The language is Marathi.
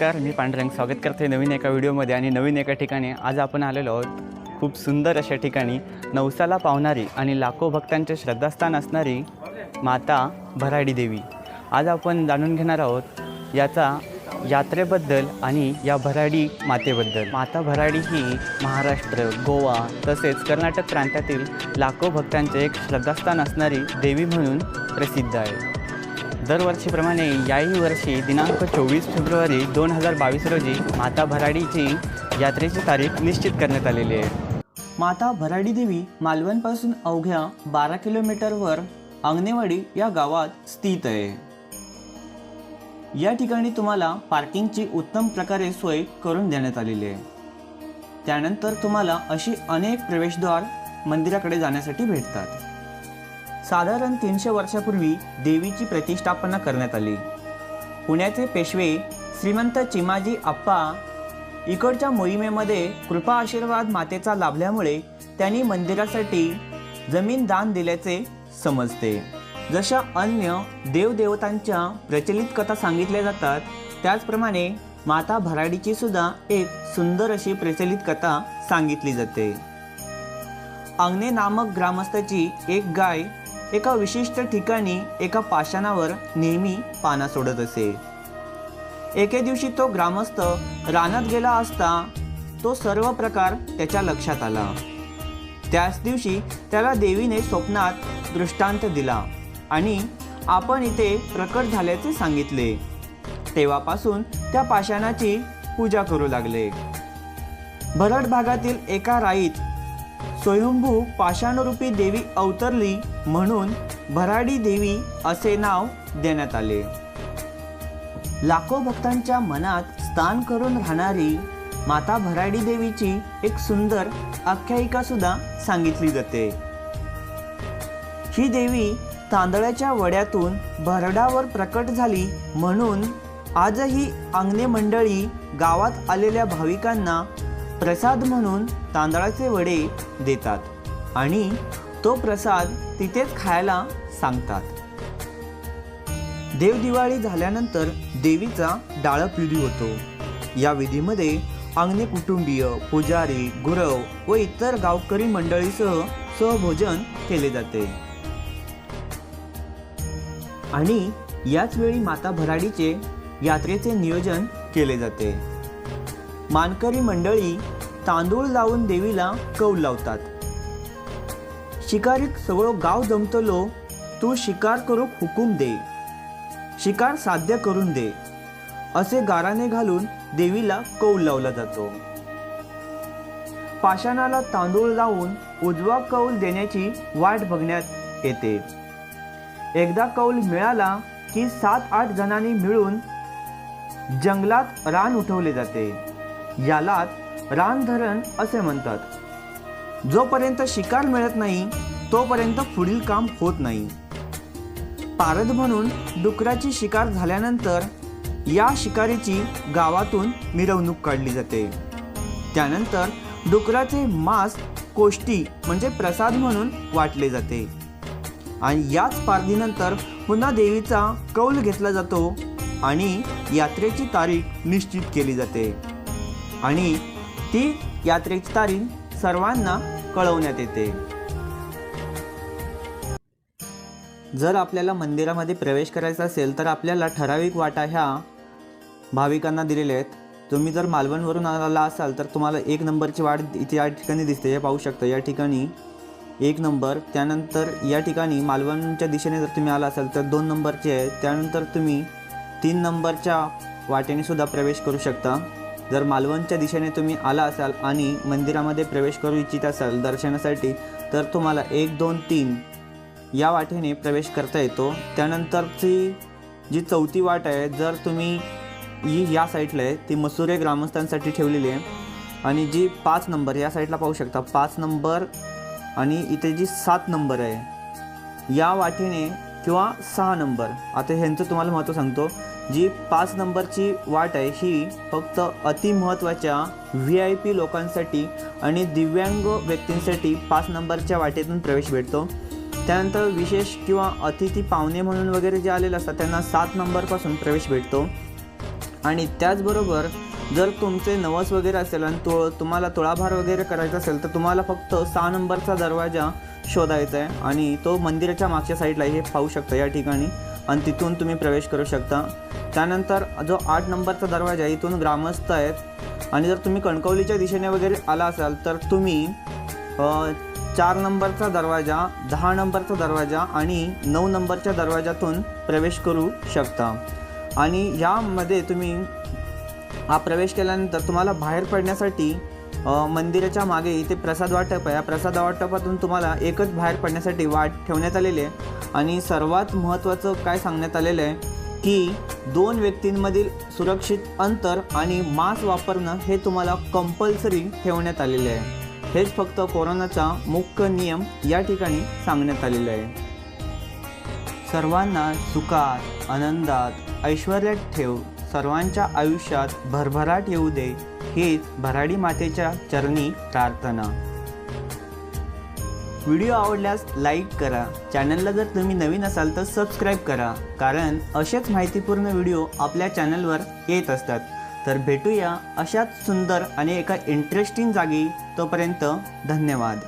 नमस्कार मी पांडुरंग स्वागत करते नवीन एका व्हिडिओमध्ये आणि नवीन एका ठिकाणी. आज आपण आलेलो आहोत खूप सुंदर अशा ठिकाणी नवसाला पावणारी आणि लाखो भक्तांचे श्रद्धास्थान असणारी माता भराडी देवी. आज आपण जाणून घेणार आहोत याचा यात्रेबद्दल आणि या भराडी मातेबद्दल. माता भराडी ही महाराष्ट्र गोवा तसेच कर्नाटक प्रांतातील लाखो भक्तांचे एक श्रद्धास्थान असणारी देवी म्हणून प्रसिद्ध आहे. दरवर्षीप्रमाणे याही वर्षी दिनांक चोवीस फेब्रुवारी दोन हजार बावीस रोजी माता भराडीची यात्रेची तारीख निश्चित करण्यात आलेली आहे. माता भराडी देवी मालवणपासून अवघ्या बारा किलोमीटरवर अंगणेवाडी या गावात स्थित आहे. या ठिकाणी तुम्हाला पार्किंगची उत्तम प्रकारे सोय करून देण्यात आलेली आहे. त्यानंतर तुम्हाला अशी अनेक प्रवेशद्वार मंदिराकडे जाण्यासाठी भेटतात. साधारण तीनशे वर्षापूर्वी देवीची प्रतिष्ठापना करण्यात आली. पुण्याचे पेशवे श्रीमंत चिमाजी आप्पा इकडच्या मोहिमेमध्ये कृपा आशीर्वाद मातेचा लाभल्यामुळे त्यांनी मंदिरासाठी जमीन दान दिल्याचे समजते. जशा अन्य देवदेवतांच्या प्रचलित कथा सांगितल्या जातात त्याचप्रमाणे माता भराडीची सुद्धा एक सुंदर अशी प्रचलित कथा सांगितली जाते. अंगणे नामक ग्रामस्थाची एक गाय एका विशिष्ट ठिकाणी एका पाषाणावर नेहमी पाना सोडत असे. एके दिवशी तो ग्रामस्थ रानात गेला असता तो सर्व प्रकार त्याच्या लक्षात आला. त्याच दिवशी त्याला देवीने स्वप्नात दृष्टांत दिला आणि आपण इथे प्रकट झाल्याचे सांगितले. तेव्हापासून त्या पाषाणाची पूजा करू लागले. भरड भागातील एका राईत स्वयंभू पाषाणरूपी देवी अवतरली म्हणून भराडी देवी असे नाव देण्यात आले. लाखो भक्तांच्या मनात स्थान करून राहणारी माता भराडी देवीची एक सुंदर आख्यायिका सुद्धा सांगितली जाते. ही देवी तांदळाच्या वड्यातून भरडावर प्रकट झाली म्हणून आजही अंगणे मंडळी गावात आलेल्या भाविकांना प्रसाद म्हणून तांदळाचे वडे देतात आणि तो प्रसाद तिथेच खायला सांगतात. देवदिवाळी झाल्यानंतर देवीचा डाळप विधी होतो. या विधीमध्ये अंगणे कुटुंबीय पुजारी गुरव व इतर गावकरी मंडळीसह सहभोजन केले जाते. आणि याच वेळी माता भराडीचे यात्रेचे नियोजन केले जाते. मानकरी मंडळी तांदूळ लावून देवीला कौल लावतात. शिकारीक सगळं गाव जमतलो तू शिकार करूक हुकूम दे. शिकार साध्य करून दे. असे गाराने घालून देवीला कौल लावला जातो. पाषाणाला तांदूळ लावून उजवा कौल देण्याची वाट बघण्यात येते. एकदा कौल मिळाला की सात आठ जणांनी मिळून जंगलात रान उठवले जाते. यालाच रानधरण असे म्हणतात. जोपर्यंत शिकार मिळत नाही तोपर्यंत पुढील काम होत नाही. पारद म्हणून डुकराची शिकार झाल्यानंतर या शिकारीची गावातून मिरवणूक काढली जाते. त्यानंतर डुकराचे मांस कोष्टी म्हणजे प्रसाद म्हणून वाटले जाते. आणि याच पारधीनंतर पुन्हा देवीचा कौल घेतला जातो आणि यात्रेची तारीख निश्चित केली जाते. आणि ती यात्रेची तारीख सर्वांना कळवण्यात येते. जर आपल्याला मंदिरामध्ये प्रवेश करायचा असेल तर आपल्याला ठराविक वाटा ह्या भाविकांना दिलेल्या आहेत. तुम्ही जर मालवणवरून आला असाल तर तुम्हाला एक नंबरची वाट इथे या ठिकाणी दिसते. हे पाहू शकता या ठिकाणी एक नंबर. त्यानंतर या ठिकाणी मालवणच्या दिशेने जर तुम्ही आला असाल तर दोन नंबरचे आहे. त्यानंतर तुम्ही तीन नंबरच्या वाटेने सुद्धा प्रवेश करू शकता. जर मालवणच्या दिशेने तुम्ही आला असाल आणि मंदिरामध्ये प्रवेश करू इच्छित असाल दर्शनासाठी तर तुम्हाला एक दोन तीन या वाटेने प्रवेश करता येतो. त्यानंतरची जी चौथी वाट आहे जर तुम्ही ही या साईडला आहे ती मसुरे ग्रामस्थांसाठी ठेवलेली आहे. आणि जी पाच नंबर या साईडला पाहू शकता पाच नंबर आणि इथे जी सात नंबर आहे या वाटेने किंवा सहा नंबर. आता ह्यांचं तुम्हाला महत्त्व सांगतो. जी पाच नंबरची वाट आहे ही फक्त अतिमहत्त्वाच्या व्ही आय पी लोकांसाठी आणि दिव्यांग व्यक्तींसाठी पाच नंबरच्या वाटेतून प्रवेश भेटतो. त्यानंतर विशेष किंवा अतिथी पाहुणे म्हणून वगैरे जे आलेले असतात त्यांना सात नंबरपासून प्रवेश भेटतो. आणि त्याचबरोबर जर तुमचे नवस वगैरे असेल आणि तो तुम्हाला तुळाभार वगैरे करायचा असेल तर तुम्हाला फक्त सहा नंबरचा दरवाजा शोधायचा आहे. आणि तो मंदिराच्या मागच्या साईडला हे पाहू शकता या ठिकाणी. आणि तिथून तुम्ही प्रवेश करू शकता. त्यानंतर जो आठ नंबरचा दरवाजा आहे इथून ग्रामस्थ आहेत. आणि जर तुम्ही कणकवलीच्या दिशेने वगैरे आला असाल तर तुम्ही चार नंबरचा दरवाजा दहा नंबरचा दरवाजा आणि नऊ नंबरच्या दरवाजातून प्रवेश करू शकता. आणि यामध्ये तुम्ही हा प्रवेश केल्यानंतर तुम्हाला बाहेर पडण्यासाठी मंदिराच्या मागे इथे प्रसाद वाटप आहे. या प्रसाद वाटपातून तुम्हाला एकच बाहेर पडण्यासाठी वाट ठेवण्यात आलेली आहे. आणि सर्वात महत्त्वाचं काय सांगण्यात आलेलं आहे की दोन व्यक्तींमधील सुरक्षित अंतर आणि मास्क वापरणं हे तुम्हाला कंपल्सरी ठेवण्यात आलेलं आहे. हेच फक्त कोरोनाचा मुख्य नियम या ठिकाणी सांगण्यात आलेलं आहे. सर्वांना सुखात आनंदात ऐश्वर्यात ठेव. सर्वांच्या आयुष्यात भरभराट येऊ दे. हीच भराडी मातेच्या चरणी प्रार्थना. व्हिडिओ आवडल्यास लाईक करा. चॅनलला जर तुम्ही नवीन असाल तर सबस्क्राईब करा. कारण असेच माहितीपूर्ण व्हिडिओ आपल्या चॅनलवर येत असतात. तर भेटूया अशाच सुंदर आणि एका इंटरेस्टिंग जागी. तोपर्यंत धन्यवाद.